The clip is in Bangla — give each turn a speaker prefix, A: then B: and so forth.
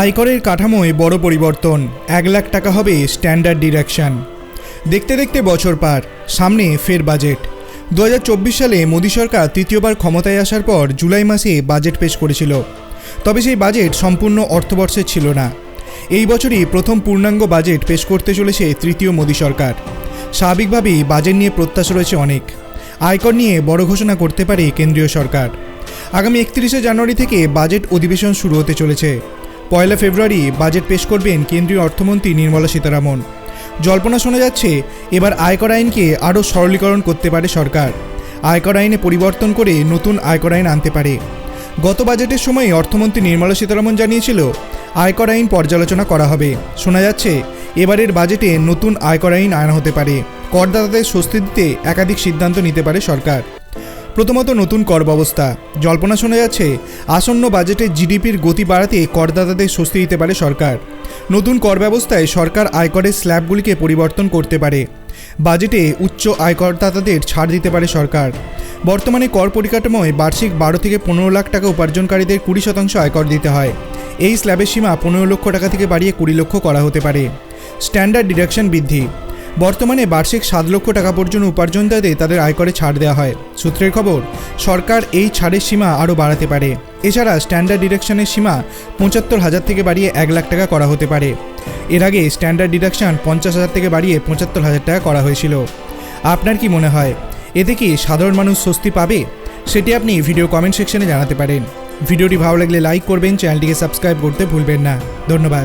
A: আয়করের কাঠামোয় বড় পরিবর্তন। এক লাখ টাকা হবে স্ট্যান্ডার্ড ডিডাকশন দেখতে দেখতে বছর পার, সামনে ফের বাজেট। দু হাজার চব্বিশ সালে মোদী সরকার তৃতীয়বার ক্ষমতায় আসার পর জুলাই মাসে বাজেট পেশ করেছিল। তবে সেই বাজেট সম্পূর্ণ অর্থবর্ষের ছিল না। এই বছরই প্রথম পূর্ণাঙ্গ বাজেট পেশ করতে চলেছে তৃতীয় মোদী সরকার। স্বাভাবিকভাবেই বাজেট নিয়ে প্রত্যাশা রয়েছে অনেক। আয়কর নিয়ে বড় ঘোষণা করতে পারে কেন্দ্রীয় সরকার। আগামী একত্রিশে জানুয়ারি থেকে বাজেট অধিবেশন শুরু হতে চলেছে। পয়লা ফেব্রুয়ারি বাজেট পেশ করবেন কেন্দ্রীয় অর্থমন্ত্রী নির্মলা সীতারামন। জল্পনা শোনা যাচ্ছে, এবার আয়কর আইনকে আরও সরলীকরণ করতে পারে সরকার। আয়কর আইনে পরিবর্তন করে নতুন আয়কর আইন আনতে পারে। গত বাজেটের সময় অর্থমন্ত্রী নির্মলা সীতারামন জানিয়েছিল, আয়কর আইন পর্যালোচনা করা হবে। শোনা যাচ্ছে, এবারের বাজেটে নতুন আয়কর আইন আনা হতে পারে। করদাতাদের স্বস্তি দিতে একাধিক সিদ্ধান্ত নিতে পারে সরকার। প্রথমত নতুন কর ব্যবস্থা। জল্পনা শোনা যাচ্ছে, আসন্ন বাজেটে জিডিপির গতি বাড়াতে করদাতাদের স্বস্তি দিতে পারে সরকার। নতুন কর ব্যবস্থায় সরকার আয়করের স্ল্যাবগুলিকে পরিবর্তন করতে পারে। বাজেটে উচ্চ আয়করদাতাদের ছাড় দিতে পারে সরকার। বর্তমানে কর পরিকাঠামোয় বার্ষিক বারো থেকে পনেরো লাখ টাকা উপার্জনকারীদের কুড়ি শতাংশ আয়কর দিতে হয়। এই স্ল্যাবের সীমা পনেরো লক্ষ টাকা থেকে বাড়িয়ে কুড়ি লক্ষ করা হতে পারে। স্ট্যান্ডার্ড ডিডাকশন বৃদ্ধি। বর্তমানে বার্ষিক সাত লক্ষ টাকা পর্যন্ত উপার্জনদাতাদের তাদের আয়করে ছাড় দেওয়া হয়। সূত্রের খবর, সরকার এই ছাড়ের সীমা আরও বাড়াতে পারে। এছাড়া স্ট্যান্ডার্ড ডিডাকশনের সীমা পঁচাত্তর হাজার থেকে বাড়িয়ে এক লাখ টাকা করা হতে পারে। এর আগে স্ট্যান্ডার্ড ডিডাকশন পঞ্চাশ হাজার থেকে বাড়িয়ে পঁচাত্তর হাজার টাকা করা হয়েছিল। আপনার কি মনে হয়, এতে কি সাধারণ মানুষ স্বস্তি পাবে? সেটি আপনি ভিডিও কমেন্ট সেকশনে জানাতে পারেন। ভিডিওটি ভালো লাগলে লাইক করবেন, চ্যানেলটিকে সাবস্ক্রাইব করতে ভুলবেন না। ধন্যবাদ।